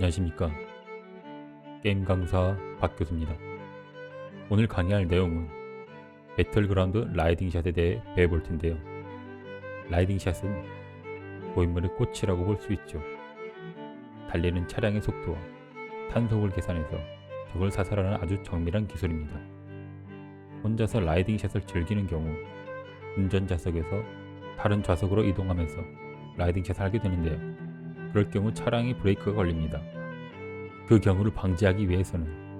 안녕하십니까. 게임 강사 박 교수입니다. 오늘 강의할 내용은 배틀그라운드 라이딩샷에 대해 배워볼 텐데요. 라이딩샷은 고인물의 꽃이라고 볼 수 있죠. 달리는 차량의 속도와 탄속을 계산해서 적을 사살하는 아주 정밀한 기술입니다. 혼자서 라이딩샷을 즐기는 경우 운전좌석에서 다른 좌석으로 이동하면서 라이딩샷을 하게 되는데요. 그럴 경우 차량이 브레이크가 걸립니다. 그 경우를 방지하기 위해서는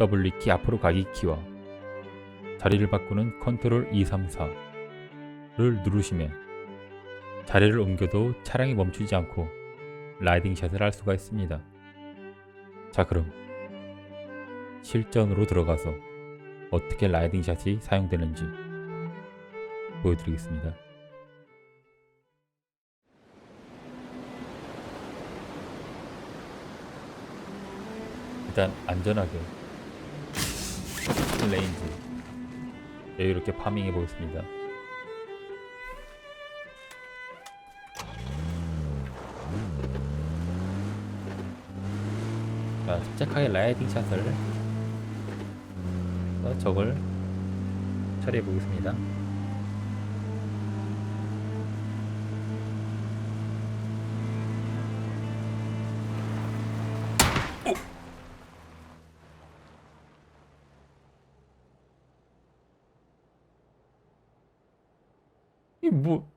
W키 앞으로 가기 키와 자리를 바꾸는 컨트롤 234를 누르시면 자리를 옮겨도 차량이 멈추지 않고 라이딩샷을 할 수가 있습니다. 자 그럼 실전으로 들어가서 어떻게 라이딩샷이 사용되는지 보여드리겠습니다. 일단 안전하게 레인지 여유롭게 파밍해 보겠습니다. 자, 침착하게 라이딩 샷을 해서 적을 처리해 보겠습니다. 이 e